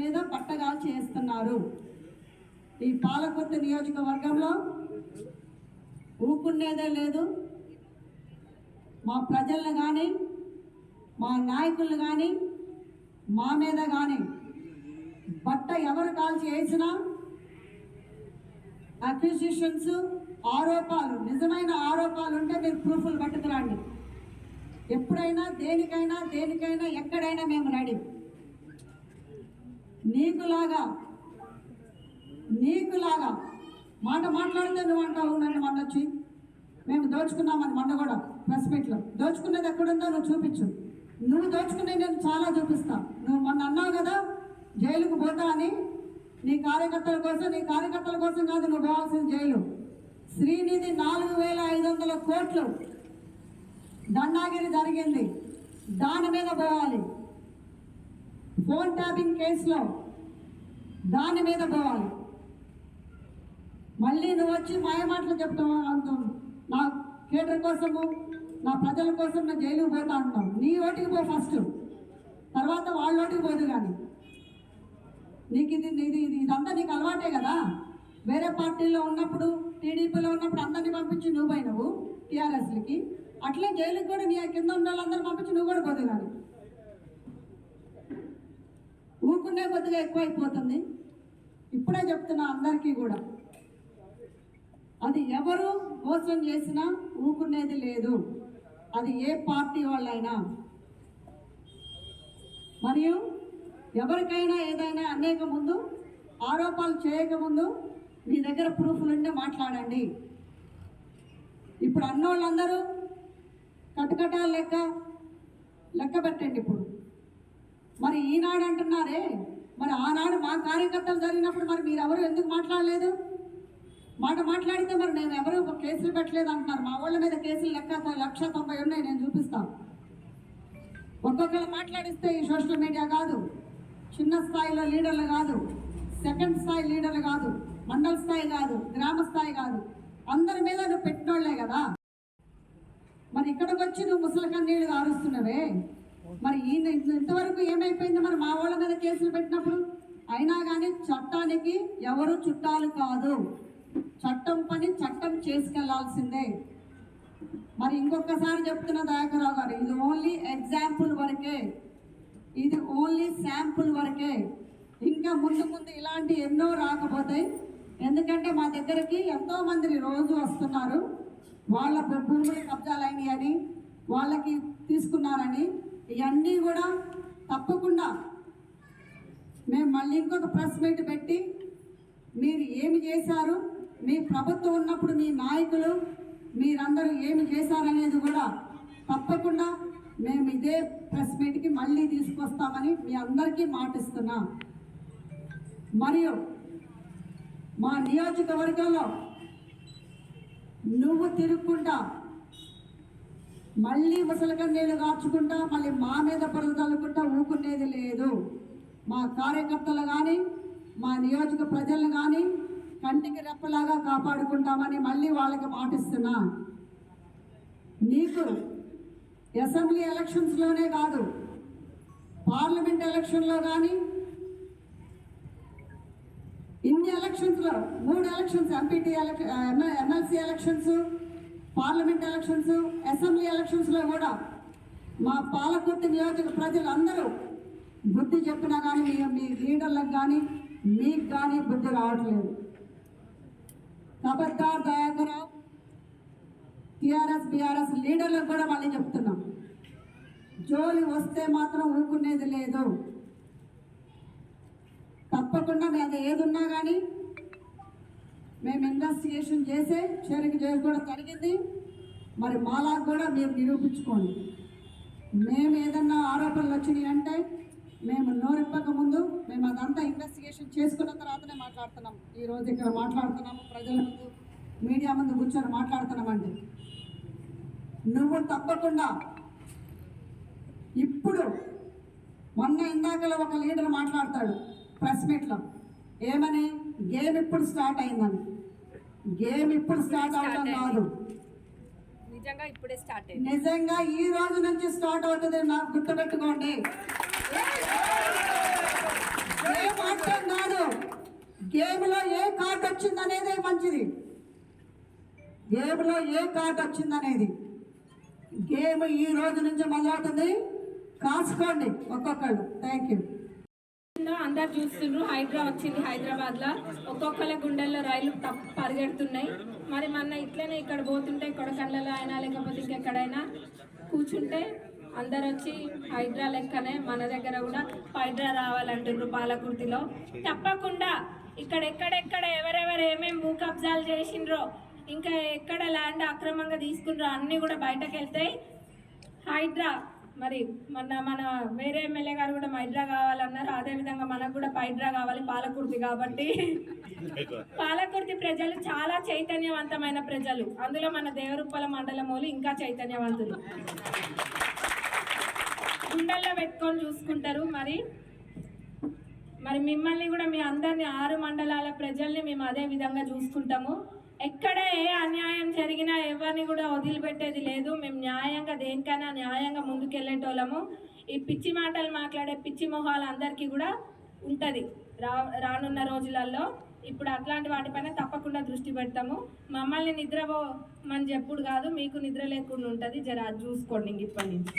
మీద పట్టగాలు చేస్తున్నారు. ఈ పాలకొత్త నియోజకవర్గంలో ఊకునేదే లేదు. మా ప్రజలను కానీ మా నాయకులను కానీ మా మీద కానీ బట్ట ఎవరు కాల్చి వేసినా అక్విజిషన్స్ ఆరోపాలు నిజమైన ఆరోపాలు ఉంటే మీరు ప్రూఫ్లు పట్టుకురండి. ఎప్పుడైనా దేనికైనా దేనికైనా ఎక్కడైనా మేము రెడీ నీకులాగా నీకులాగా. మాట మాట్లాడితే నువ్వు అంటావు నన్ను మొన్న వచ్చి మేము దోచుకున్నామని మొన్న కూడా ప్రెస్ మీట్లో దోచుకునేది ఎక్కడుందో నువ్వు చూపించు. నువ్వు దోచుకునే నేను చాలా చూపిస్తా. నువ్వు మొన్న అన్నావు కదా జైలుకు పోతా అని. నీ కార్యకర్తల కోసం నీ కార్యకర్తల కోసం కాదు నువ్వు పోవాల్సిన జైలు. శ్రీనిధి నాలుగు వేల ఐదు వందల కోట్లు దండాగిరి జరిగింది. దాని మీద పోవాలి. ఫోన్ ట్యాపింగ్ కేసులో దాని మీద పోవాలి. మళ్ళీ నువ్వు వచ్చి మాయ మాటలు చెప్తావు అంత నా కేటర్ కోసము నా ప్రజల కోసం నా జైలుకి పోతా అంటావు. నీ ఓటికి పో ఫస్ట్ తర్వాత వాళ్ళ ఓటికి పోదు కానీ నీకు ఇది ఇది ఇది ఇదంతా నీకు అలవాటే కదా? వేరే పార్టీలో ఉన్నప్పుడు టీడీపీలో ఉన్నప్పుడు అందరినీ పంపించి నువ్వు పోయినవు టీఆర్ఎస్లకి. అట్లే జైలుకి కూడా నీ కింద ఉన్న వాళ్ళందరూ పంపించి నువ్వు కూడా పోదు కానీ ఊరుకునే కొద్దిగా ఎక్కువైపోతుంది. ఇప్పుడే చెప్తున్నా అందరికీ కూడా. అది ఎవరు మోసం చేసినా ఊరుకునేది లేదు. అది ఏ పార్టీ వాళ్ళైనా. మరియు ఎవరికైనా ఏదైనా అనేక ముందు ఆరోపాలు చేయకముందు మీ దగ్గర ప్రూఫ్లు ఉంటే మాట్లాడండి. ఇప్పుడు అన్నోళ్ళందరూ కట్టుకట్టాల లెక్క లెక్క పెట్టండి ఇప్పుడు. మరి ఈనాడు అంటున్నారే? మరి ఆనాడు మా కార్యకర్తలు జరిగినప్పుడు మరి మీరు ఎవరు ఎందుకు మాట్లాడలేదు? మాట మాట్లాడితే మరి నేను ఎవరు కేసులు పెట్టలేదు అంటున్నారు. మా వాళ్ళ మీద కేసులు లెక్క లక్ష తొంభై ఉన్నాయి నేను చూపిస్తాను ఒక్కొక్కరు మాట్లాడిస్తే ఈ సోషల్ మీడియా కాదు. చిన్న స్థాయిలో లీడర్లు కాదు. సెకండ్ స్థాయి లీడర్లు కాదు. మండల స్థాయి కాదు. గ్రామ స్థాయి కాదు. అందరి మీద నువ్వు పెట్టినోళ్ళే కదా. మరి ఇక్కడికి వచ్చి నువ్వు ముసలి కన్నీళ్ళు కారుస్తున్నవే? మరి ఈయన ఇంతవరకు ఏమైపోయింది మరి మా వాళ్ళ మీద కేసులు పెట్టినప్పుడు? అయినా కానీ చట్టానికి ఎవరు చుట్టాలు కాదు. చట్టం పని చట్టం చేసుకెళ్ళాల్సిందే. మరి ఇంకొకసారి చెప్తున్న దయాకరావు గారు ఇది ఓన్లీ ఎగ్జాంపుల్ వరకే. ఇది ఓన్లీ శాంపుల్ వరకే. ఇంకా ముందు ముందు ఇలాంటి ఎన్నో రాకపోతాయి ఎందుకంటే మా దగ్గరికి ఎంతో మంది రోజు వస్తున్నారు. వాళ్ళ భూములు కబ్జాలైనవి అని వాళ్ళకి తీసుకున్నారని ఇవన్నీ కూడా తప్పకుండా మేము మళ్ళీ ఇంకొక ప్రెస్ మీట్ పెట్టి మీరు ఏమి చేశారు మీ ప్రభుత్వం ఉన్నప్పుడు మీ నాయకులు మీరందరూ ఏమి చేశారనేది కూడా తప్పకుండా మేము ఇదే ప్రెస్ మీట్కి మళ్ళీ తీసుకొస్తామని మీ అందరికీ మాటిస్తున్నాం. మరియు మా నియోజకవర్గంలో నువ్వు తిరుగుకుంటా మళ్ళీ ముసలికన్నీళ్ళు కాచుకుంటా మళ్ళీ మా మీద పరుగుదలుకుంటా ఊకునేది లేదు. మా కార్యకర్తలు కానీ మా నియోజక ప్రజలను కానీ కంటికి రెప్పలాగా కాపాడుకుంటామని మళ్ళీ వాళ్ళకి మాటిస్తున్నా. నీకు అసెంబ్లీ ఎలక్షన్స్లోనే కాదు పార్లమెంట్ ఎలక్షన్లో కానీ ఇన్ని ఎలక్షన్స్లో మూడు elections MPT MLC elections parliament elections assembly ఎలక్షన్స్లో కూడా మా పాలకుర్తి నియోజక ప్రజలందరూ బుద్ధి చెప్పినా కానీ మీ మీ లీడర్లకు కానీ మీకు కానీ బుద్ధి రావట్లేదు. కబద్దార్ దయాకరావు టీఆర్ఎస్ బీఆర్ఎస్ లీడర్లకు కూడా మళ్ళీ చెప్తున్నాం. జోలి వస్తే మాత్రం ఊరుకునేది లేదు. తప్పకుండా మేము ఏదున్నా కానీ మేము ఇన్వెస్టిగేషన్ చేసే చేరికి చేసి కూడా జరిగింది మరి మాలా కూడా మీరు నిరూపించుకోండి. మేము ఏదన్నా ఆరోపణలు వచ్చినాయి అంటే మేము నోరిప్పక ముందు మేము అదంతా ఇన్వెస్టిగేషన్ చేసుకున్న తర్వాతనే మాట్లాడుతున్నాం. ఈరోజు ఇక్కడ మాట్లాడుతున్నాము ప్రజల ముందు మీడియా ముందు కూర్చొని మాట్లాడుతున్నామండి. నువ్వు తప్పకుండా ఇప్పుడు మొన్న ఇందాకలో ఒక లీడర్ మాట్లాడతాడు ప్రెస్ మీట్లో. ఏమని? గేమ్ ఇప్పుడు స్టార్ట్ అయిందని. గేమ్ ఇప్పుడు స్టార్ట్ అవడం కాదు నిజంగా ఇప్పుడే స్టార్ట్ అయింది. నిజంగా ఈ రోజు నుంచి స్టార్ట్ అవుతుంది నాకు గుర్తుపెట్టుకోండి. గేమ్ గేమ్లో ఏ కార్డు వచ్చిందనేదే మంచిది. గేమ్లో ఏ కార్డు వచ్చిందనేది. గేమ్ ఈ రోజు నుంచి మొదలవుతుంది. కాసుకోండి ఒక్కొక్కళ్ళు. థ్యాంక్ యూ అందరు చూస్తుండ్రు. హైడ్రా వచ్చింది హైదరాబాద్లో ఒక్కొక్కరి గుండెల్లో రైలు పరిగెడుతున్నాయి. మరి మన ఇట్లనే ఇక్కడ పోతుంటే కొడకండ్లలో అయినా లేకపోతే ఇంకెక్కడైనా కూర్చుంటే అందరు వచ్చి హైడ్రా లెక్కనే మన దగ్గర కూడా హైడ్రా రావాలంటుండ్రు పాలకుర్తిలో. తప్పకుండా ఇక్కడ ఎక్కడెక్కడ ఎవరెవరు ఏమేమి భూ కబ్జాలు చేసిండ్రో ఇంకా ఎక్కడ ల్యాండ్ అక్రమంగా తీసుకుండ్రో అన్నీ కూడా బయటకు వెళ్తాయి హైడ్రా మరి మన మన వేరే ఎమ్మెల్యే గారు కూడా మైడ్రా కావాలన్నారు. అదే విధంగా మనకు కూడా పైడ్రా కావాలి పాలకుర్తి కాబట్టి. పాలకుర్తి ప్రజలు చాలా చైతన్యవంతమైన ప్రజలు. అందులో మన దేవరుప్పల మండలములు ఇంకా చైతన్యవంతులు. గుండెల్లో పెట్టుకొని చూసుకుంటారు. మరి మరి మిమ్మల్ని కూడా మీ అందరిని ఆరు మండలాల ప్రజల్ని మేము అదే విధంగా చూసుకుంటాము. ఎక్కడ ఏ అన్యాయం జరిగినా ఎవరిని కూడా వదిలిపెట్టేది లేదు. మేము న్యాయంగా దేనికైనా న్యాయంగా ముందుకెళ్ళేటోళ్ళము. ఈ పిచ్చి మాటలు మాట్లాడే పిచ్చి మొహాలు అందరికీ కూడా ఉంటుంది. రా రానున్న రోజులలో ఇప్పుడు అట్లాంటి వాటిపైన తప్పకుండా దృష్టి పెడతాము. మమ్మల్ని నిద్రపోమని చెప్పుడు కాదు మీకు నిద్ర లేకుండా ఉంటుంది. జర చూసుకోండి ఇంక ఇప్పటి నుంచి.